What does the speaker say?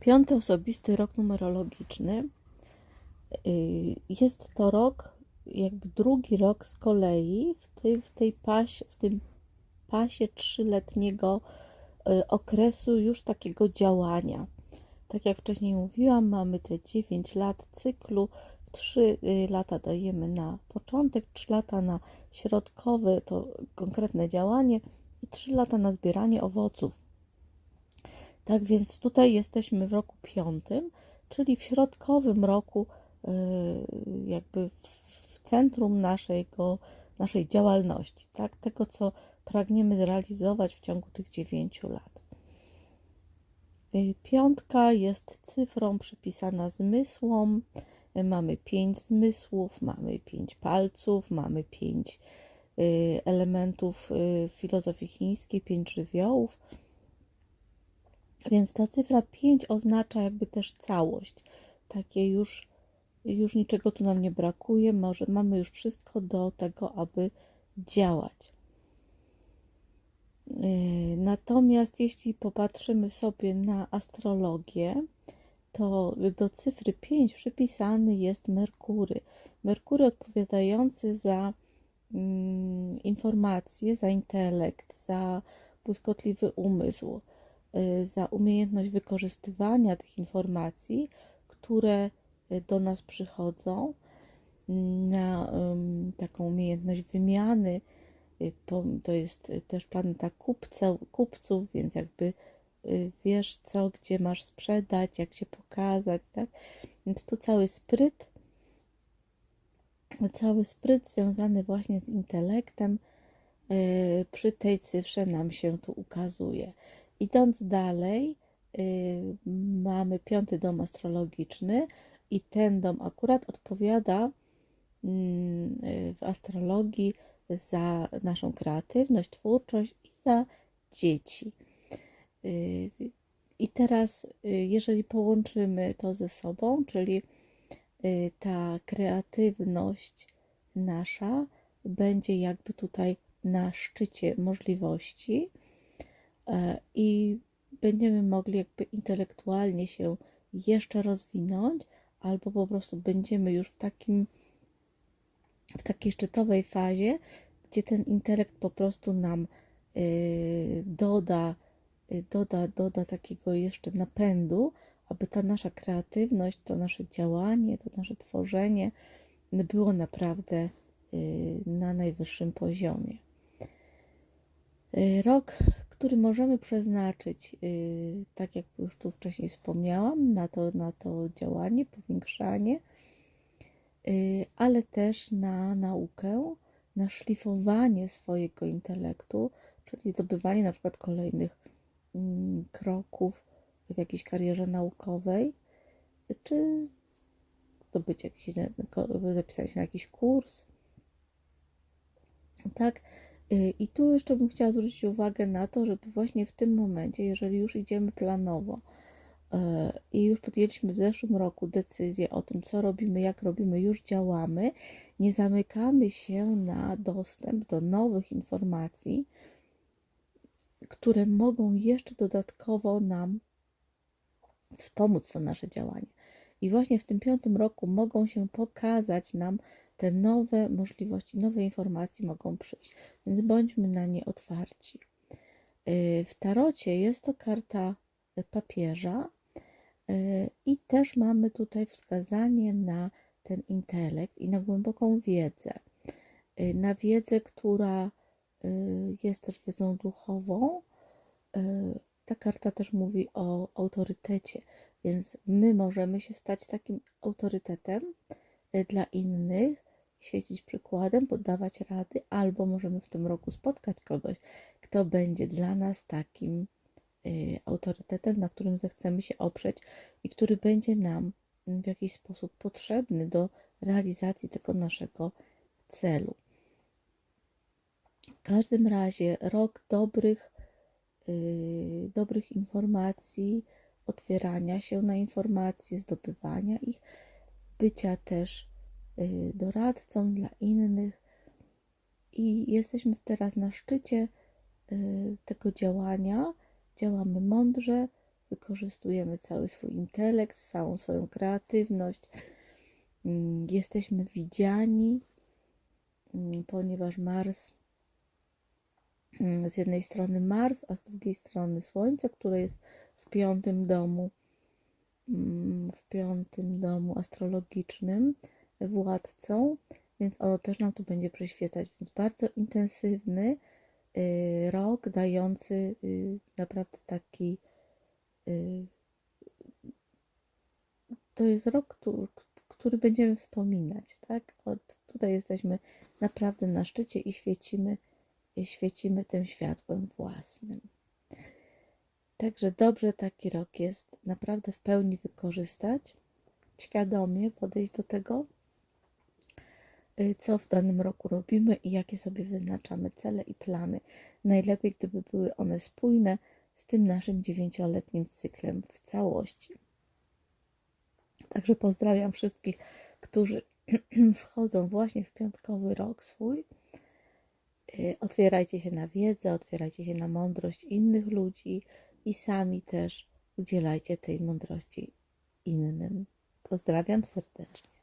Piąty osobisty rok numerologiczny. Y, Jest to rok, jakby drugi rok z kolei w tej, w tej pasie, w tym pasie trzyletniego y, okresu już takiego działania. Tak jak wcześniej mówiłam, mamy te 9 lat cyklu, 3 lata dajemy na początek, 3 lata na środkowe, to konkretne działanie i 3 lata na zbieranie owoców. Tak więc tutaj jesteśmy w roku piątym, czyli w środkowym roku, y, jakby w centrum naszego, naszej działalności, tak? tego co pragniemy zrealizować w ciągu tych dziewięciu lat. Y, Piątka jest cyfrą przypisana zmysłom. Y, Mamy pięć zmysłów, mamy pięć palców, mamy pięć elementów filozofii chińskiej, pięć żywiołów. Więc ta cyfra 5 oznacza jakby też całość. Takie już, już niczego tu nam nie brakuje, może mamy już wszystko do tego, aby działać. Yy, Natomiast jeśli popatrzymy sobie na astrologię, to do cyfry 5 przypisany jest Merkury. Merkury odpowiadający za mm, informacje, za intelekt, za błyskotliwy umysł, za umiejętność wykorzystywania tych informacji, które y, do nas przychodzą, na ym, taką umiejętność wymiany. y, To jest y, też planeta kupca, kupców, więc jakby y, wiesz co, gdzie masz sprzedać, jak się pokazać, tak? Więc tu cały spryt, cały spryt związany właśnie z intelektem y, przy tej cyfrze nam się tu ukazuje. Idąc dalej, y, mamy piąty dom astrologiczny i ten dom akurat odpowiada mm, w astrologii za naszą kreatywność, twórczość i za dzieci. Y, I teraz, y, jeżeli połączymy to ze sobą, czyli ta kreatywność nasza będzie jakby tutaj na szczycie możliwości i będziemy mogli jakby intelektualnie się jeszcze rozwinąć, albo po prostu będziemy już w takim w takiej szczytowej fazie, gdzie ten intelekt po prostu nam y, doda, y, doda, doda takiego jeszcze napędu, aby ta nasza kreatywność, to nasze działanie, to nasze tworzenie było naprawdę na najwyższym poziomie. Rok, który możemy przeznaczyć, y, tak jak już tu wcześniej wspomniałam, na to, na to działanie, powiększanie, y, ale też na naukę, na szlifowanie swojego intelektu, czyli zdobywanie na przykład kolejnych mm, kroków w jakiejś karierze naukowej, czy zdobyć jakiś, zapisać na jakiś kurs. Tak. Y, I tu jeszcze bym chciała zwrócić uwagę na to, żeby właśnie w tym momencie, jeżeli już idziemy planowo y, i już podjęliśmy w zeszłym roku decyzję o tym, co robimy, jak robimy, już działamy, nie zamykamy się na dostęp do nowych informacji, które mogą jeszcze dodatkowo nam wspomóc to nasze działanie. I właśnie w tym piątym roku mogą się pokazać nam te nowe możliwości, nowe informacje mogą przyjść, więc bądźmy na nie otwarci. Y, W tarocie jest to karta papieża y, i też mamy tutaj wskazanie na ten intelekt i na głęboką wiedzę. Y, Na wiedzę, która y, jest też wiedzą duchową. Y, Ta karta też mówi o autorytecie, więc my możemy się stać takim autorytetem y, dla innych, świecić przykładem, podawać rady, albo możemy w tym roku spotkać kogoś, kto będzie dla nas takim y, autorytetem, na którym zechcemy się oprzeć i który będzie nam w jakiś sposób potrzebny do realizacji tego naszego celu. W każdym razie rok dobrych, yy, dobrych informacji, otwierania się na informacje, zdobywania ich, bycia też doradcą dla innych. I jesteśmy teraz na szczycie yy, tego działania. Działamy mądrze, wykorzystujemy cały swój intelekt, całą swoją kreatywność. Mm, Jesteśmy widziani, mm, ponieważ Mars mm, z jednej strony Mars, a z drugiej strony Słońce, które jest w piątym domu, w piątym domu astrologicznym, władcą, więc ono też nam tu będzie przyświecać. Więc bardzo intensywny y, rok, dający y, naprawdę taki. y, To jest rok, który, który będziemy wspominać, tak? Od, tutaj jesteśmy naprawdę na szczycie i świecimy, i świecimy tym światłem własnym. Także dobrze taki rok jest naprawdę w pełni wykorzystać, świadomie podejść do tego, co w danym roku robimy i jakie sobie wyznaczamy cele i plany. Najlepiej, gdyby były one spójne z tym naszym dziewięcioletnim cyklem w całości. Także pozdrawiam wszystkich, którzy wchodzą właśnie w piątkowy rok swój. Y, Otwierajcie się na wiedzę, otwierajcie się na mądrość innych ludzi i sami też udzielajcie tej mądrości innym. Pozdrawiam serdecznie.